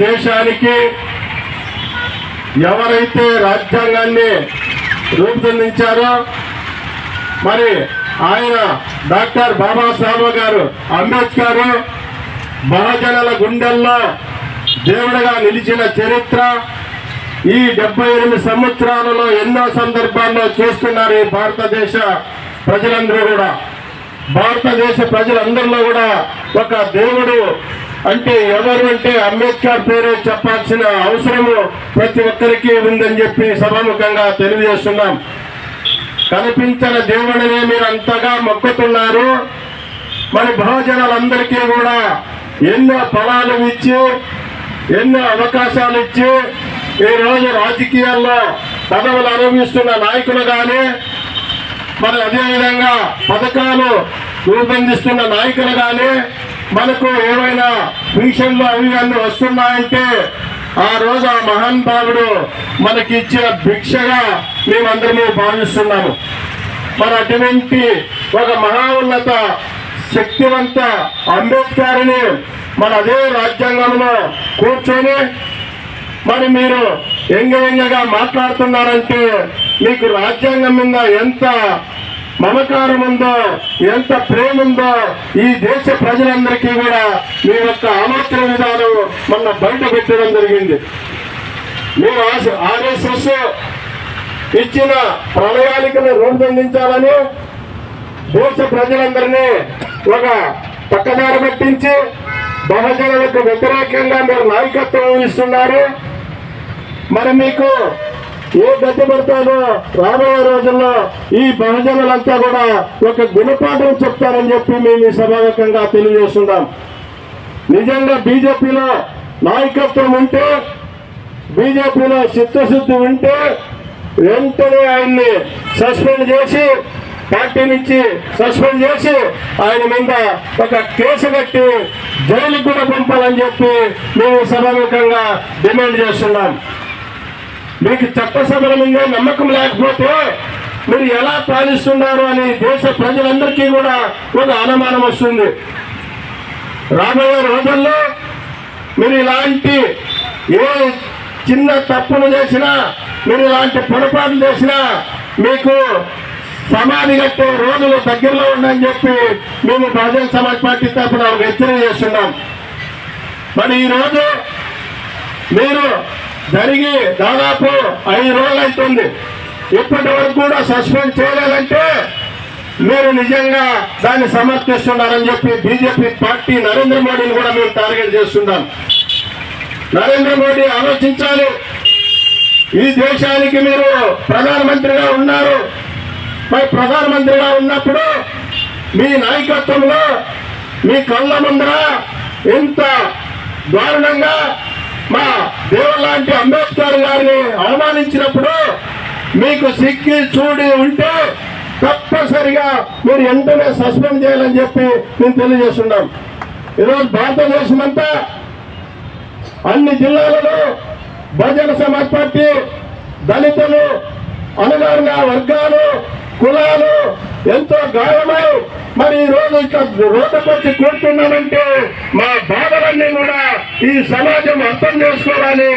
దేశానికి ఎవరైతే రాజ్యాంగాన్ని రూపొందించారో మరి ఆయన డాక్టర్ బాబాసాహెబ్ గారు అంబేద్కర్ బహుజనుల గుండెల్లో దేవుడిగా నిలిచిన చరిత్ర ఈ డెబ్బై ఎనిమిది సంవత్సరాలలో ఎన్నో సందర్భాల్లో చూస్తున్నారు ఈ భారతదేశ ప్రజలందరూ కూడా. భారతదేశ ప్రజలందరిలో కూడా ఒక దేవుడు అంటే ఎవరు అంటే అంబేద్కర్ పేరు చెప్పాల్సిన అవసరము ప్రతి ఒక్కరికి ఉందని చెప్పి సభాముఖంగా తెలియజేస్తున్నాం. కనిపించిన దేవుడినే మీరు అంతగా మొక్కుతున్నారు. మరి బహుజనులందరికీ కూడా ఎన్నో ఫలాలు ఇచ్చి ఎన్నో అవకాశాలు ఇచ్చి ఈ రోజు రాజకీయాల్లో పదవులు అనుభవిస్తున్న నాయకులు కానీ మరి అదేవిధంగా పథకాలు రూపొందిస్తున్న నాయకులు కానీ మనకు ఏమైనా విషయంలో అవి వస్తున్నాయంటే ఆ రోజు ఆ మహానుభావుడు మనకి ఇచ్చిన భిక్షగా మేమందరము భావిస్తున్నాము. మరి అటువంటి ఒక మహా ఉన్నత శక్తివంత అంబేద్కర్ని మన అదే రాజ్యాంగంలో కూర్చొని మరి మీరు ఎంగ మాట్లాడుతున్నారంటే మీకు రాజ్యాంగం మీద ఎంత మమకారం ఉందో ఎంత ప్రేమ ఉందో ఈ దేశ ప్రజలందరికీ కూడా మీ యొక్క అమర్చన విధానం మొన్న బయట పెట్టడం జరిగింది. మీరు ఆర్ఎస్ఎస్ ఇచ్చిన ప్రణాళికను రూపొందించాలని దేశ ప్రజలందరినీ ఒక పక్కదారి పట్టించి బహుజనులకు వ్యతిరేకంగా మీరు నాయకత్వం ఇస్తున్నారు మరి మీకు ఏ గతి పడతాడో రాబోయే రోజుల్లో ఈ బహుజనులంతా కూడా ఒక గుణపాఠం చెప్తారని చెప్పి మేము ఈ సభాముఖంగా తెలియజేస్తున్నాం. నిజంగా బీజేపీలో నాయకత్వం ఉంటే బీజేపీలో చిత్తశుద్ధి ఉంటే వెంటనే ఆయన్ని సస్పెండ్ చేసి పార్టీ నుంచి సస్పెండ్ చేసి ఆయన మీద ఒక కేసు కట్టి జైలుకు కూడా పంపాలని చెప్పి మేము సభాముఖంగా డిమాండ్ చేస్తున్నాం. మీకు చట్టసభల మీద నమ్మకం లేకపోతే మీరు ఎలా పాలిస్తున్నారు అని దేశ ప్రజలందరికీ కూడా ఒక అనుమానం వస్తుంది. రాబోయే రోజుల్లో మీరు ఇలాంటి ఏ చిన్న తప్పులు చేసినా మీరు ఇలాంటి పొరపాట్లు చేసినా మీకు సమాధి కట్టే రోజులు దగ్గరలో ఉన్నాయని చెప్పి మేము బహుజన సమాజ్ పార్టీ తరఫున హెచ్చరిక చేస్తున్నాం. మరి ఈరోజు మీరు జరిగి దాదాపు ఐదు రోజులు అవుతుంది ఇప్పటి వరకు కూడా సస్పెండ్ చేయలేదంటే మీరు నిజంగా దాన్ని సమర్థిస్తున్నారని చెప్పి బీజేపీ పార్టీ నరేంద్ర మోడీని కూడా మేము టార్గెట్ చేస్తున్నాం. నరేంద్ర మోడీ ఆలోచించాలి. ఈ దేశానికి మీరు ప్రధానమంత్రిగా ఉన్నారు. మరి ప్రధానమంత్రిగా ఉన్నప్పుడు మీ నాయకత్వంలో మీ కళ్ళ ముందర ఎంత దారుణంగా మా దేవులాంటి అంబేద్కర్ గారిని అవమానించినప్పుడు మీకు సిక్కి చూడి ఉంటే తప్పనిసరిగా మీరు వెంటనే సస్పెండ్ చేయాలని చెప్పి మేము తెలియజేస్తున్నాం. ఈరోజు భారతదేశం అంతా అన్ని జిల్లాలలో బహుజన సమాజ్ పార్టీ దళితులు అణగారిన వర్గాలు కులాలు ఎంతో గాయమై మరి ఈ రోజు కూర్చున్నామంటే మా బాధలన్నీ కూడా ఈ సమాజం అర్థం చేసుకోవాలి.